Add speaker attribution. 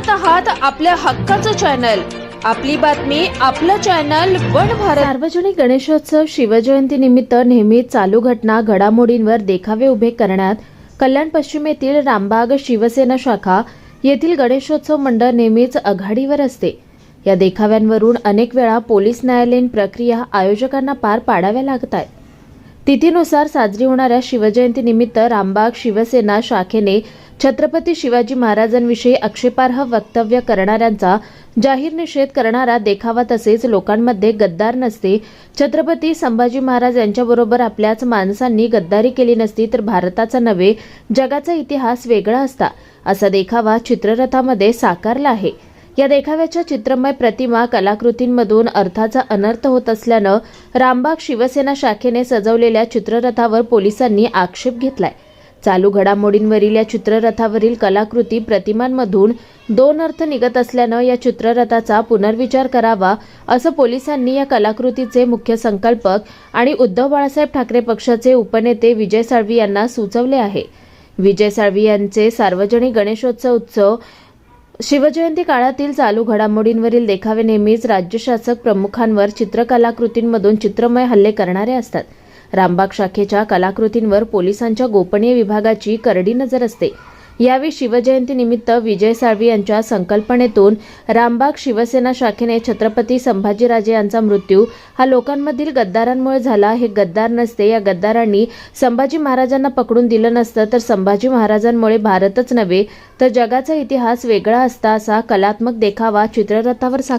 Speaker 1: पाहत आहात आपल्या हक्काचं चॅनल आपली बातमी आपलं चॅनल वन भारत. सार्वजनिक गणेशोत्सव शिवजयंती निमित्त नेहमीच चालू घटना घडामोडींवर देखावे उभे करण्यात कल्याण पश्चिमेतील रामबाग शिवसेना शाखा येथील गणेशोत्सव मंडळ नेहमीच आघाडीवर असते. या देखाव्यांवरून अनेक वेळा पोलीस न्यायालयीन प्रक्रिया आयोजकांना पार पाडाव्या लागत आहेत तिथीनुसार साजरी होणाऱ्या शिवजयंती निमित्त रामबाग शिवसेना शाखेने छत्रपती शिवाजी महाराजांविषयी आक्षेपार्ह वक्तव्य करणाऱ्यांचा जाहीर निषेध करणारा देखावा तसेच लोकांमध्ये गद्दार नसते. छत्रपती संभाजी महाराज यांच्याबरोबर आपल्याच माणसांनी गद्दारी केली नसती तर भारताचा नव्हे जगाचा इतिहास वेगळा असता असा देखावा चित्ररथामध्ये साकारला आहे. या देखाव्याच्या चित्रमय प्रतिमा कलाकृतींमधून अर्थाचा अनर्थ होत असल्यानं रामबाग शिवसेना शाखेने सजवलेल्या चित्ररथावर पोलिसांनी आक्षेप घेतलाय. चालू घडामोडींवरील या चित्ररथावरील कलाकृती प्रतिमांमधून दोन अर्थ निघत असल्यानं या चित्ररथाचा पुनर्विचार करावा असं पोलिसांनी या कलाकृतीचे मुख्य संकल्पक आणि उद्धव बाळासाहेब ठाकरे पक्षाचे उपनेते विजय साळवी यांना सुचवले आहे. विजय साळवी यांचे सार्वजनिक गणेशोत्सव उत्सव शिवजयंती काळातील चालू घडामोडींवरील देखावे नेहमीच राज्यशासक प्रमुखांवर चित्रकलाकृतींमधून चित्रमय हल्ले करणारे असतात. रामबाग शाखेच्या कलाकृतींवर पोलिसांच्या गोपनीय विभागाची करडी नजर असते. यावेळी शिवजयंती निमित्त विजय साळवी यांच्या संकल्पनेतून रामबाग शिवसेना शाखेने छत्रपती संभाजीराजे यांचा मृत्यू हा लोकांमधील गद्दारांमुळे झाला. हे गद्दार नसते या गद्दारांनी संभाजी महाराजांना पकडून दिलं नसतं तर संभाजी महाराजांमुळे भारतच नव्हे तर जगाचा इतिहास वेगळा असता असा कलात्मक देखावा चित्ररथावर साक